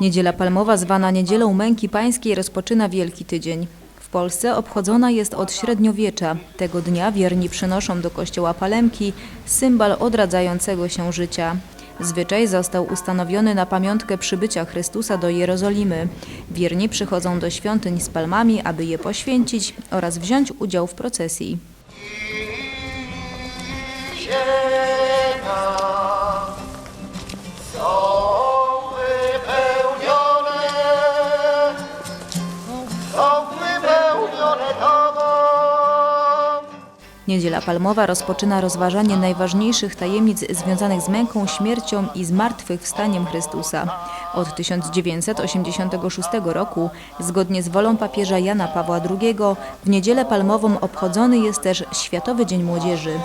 Niedziela Palmowa, zwana Niedzielą Męki Pańskiej, rozpoczyna Wielki Tydzień. W Polsce obchodzona jest od średniowiecza. Tego dnia wierni przynoszą do kościoła palemki, symbol odradzającego się życia. Zwyczaj został ustanowiony na pamiątkę przybycia Chrystusa do Jerozolimy. Wierni przychodzą do świątyń z palmami, aby je poświęcić oraz wziąć udział w procesji. Niedziela Palmowa rozpoczyna rozważanie najważniejszych tajemnic związanych z męką, śmiercią i zmartwychwstaniem Chrystusa. Od 1986 roku, zgodnie z wolą papieża Jana Pawła II, w Niedzielę Palmową obchodzony jest też Światowy Dzień Młodzieży.